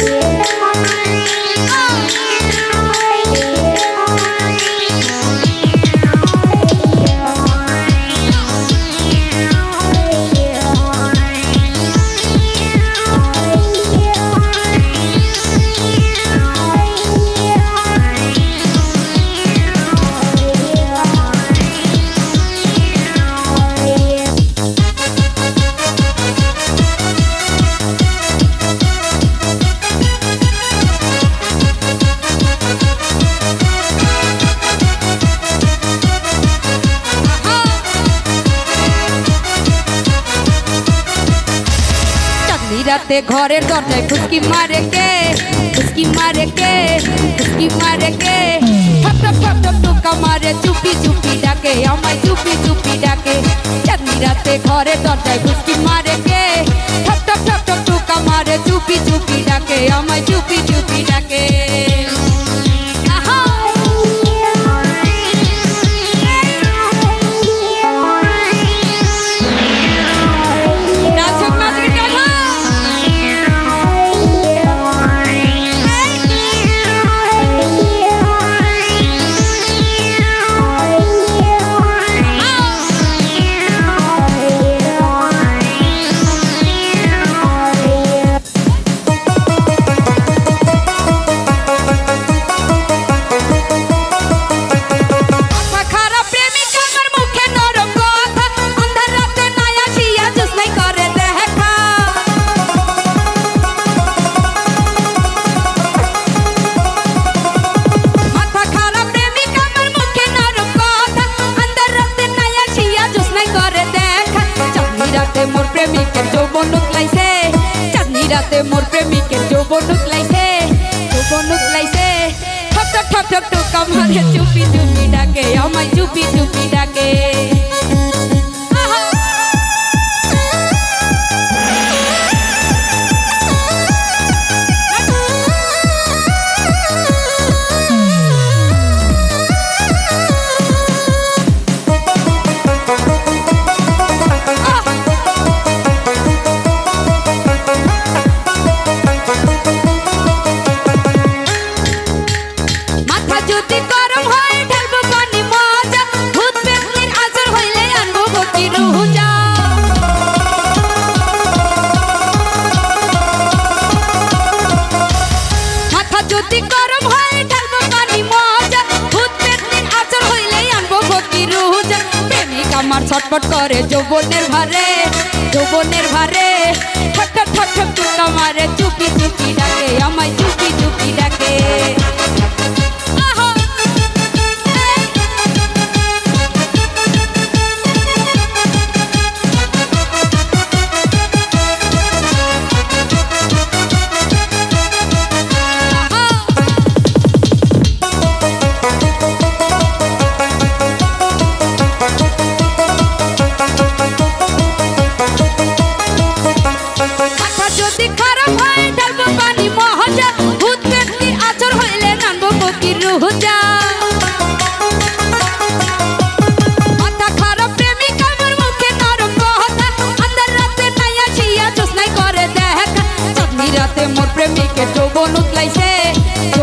চাঁদনি রাতে ঘরের দরজায় ফুসকি মারে কে? ফুসকি মারে কে? ফুসকি মারে কে? ঠপ ঠপ ঠপ টুকা মারে, চুপি চুপি ডাকে, আমায় চুপি চুপি ডাকে। চাঁদনি রাতে ঘরের দরজায় ফুসকি মারে কে? ঠপ ঠপ ঠপ ঠপ টুকা মারে, চুপি চুপি ডাকে, আমায় চুপি চুপি ডাকে। রাতে মোর প্রেমিকের যৌবন লাইছে চাঁদনি রাতে মোর প্রেমিকের যৌবন লাইছে যৌবন লাইছে ঠক ঠক ঠক ঠক ঠক আমারে চুপি চুপি ডাকে আমায় চুপি চুপি ডাকে ছটপট করে যৌবনের ভারে যৌবনের ভারে। ঠক ঠক ঠক আমারে চুপি চুপি ডাকে, আমায় চুপি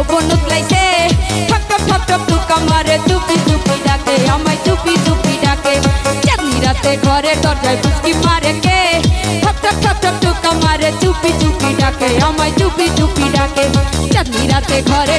যৌবন লাইছে ঠক ঠক ঠক ঠক টুক মারে চুপি চুপি ডাকে আমায় চুপি চুপি ডাকে চাঁদনি রাতে ঘরে দরজায় ফুসকি মারে কে ঠক ঠক ঠক ঠক টুক মারে চুপি চুপি ডাকে আমায় চুপি চুপি ডাকে চাঁদনি রাতে ঘরে